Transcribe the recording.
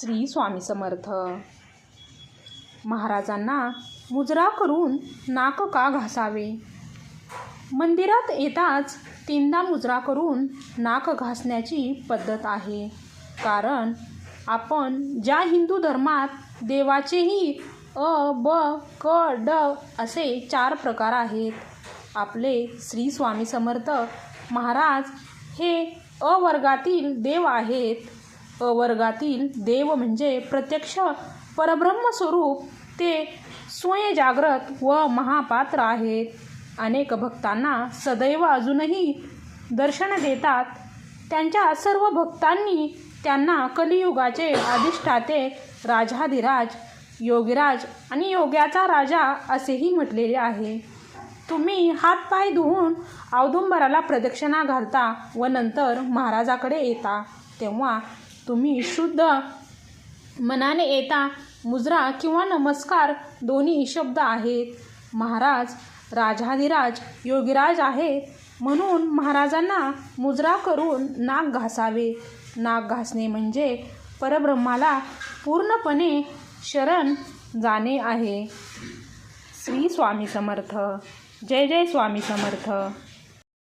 श्री स्वामी समर्थ. महाराजांना मुजरा करून नाक का घासावे? मंदिरात येताच तीनदा मुजरा करून नाक घासण्याची पद्धत आहे. कारण आपण ज्या हिंदू धर्मात देवाचेही अ ब क ड असे चार प्रकार आहेत आपले श्री स्वामी समर्थ महाराज हे अ वर्गातील देव आहेत. अवर्गातील वर्गातील देव म्हणजे प्रत्यक्ष परब्रह्मस्वरूप ते स्वयंजाग्रत व महापात्र आहेत. अनेक भक्तांना सदैव अजूनही दर्शन देतात. त्यांच्या सर्व भक्तांनी त्यांना कलियुगाचे अधिष्ठाते राजाधिराज योगीराज आणि योग्याचा राजा असेही म्हटलेले आहे. तुम्ही हातपाय धुवून औदुंबराला प्रदक्षिणा घालता व नंतर महाराजाकडे येता. तेव्हा तुम्ही शुद्ध मनाने येता मुजरा किंवा नमस्कार दोन्ही शब्द आहेत. महाराज राजाधिराज योगीराज आहेत. म्हणून महाराजांना मुजरा करून नाक घासावे. नाक घासणे म्हणजे परब्रह्माला पूर्णपणे शरण जाणे आहे. श्री स्वामी समर्थ. जय जय स्वामी समर्थ.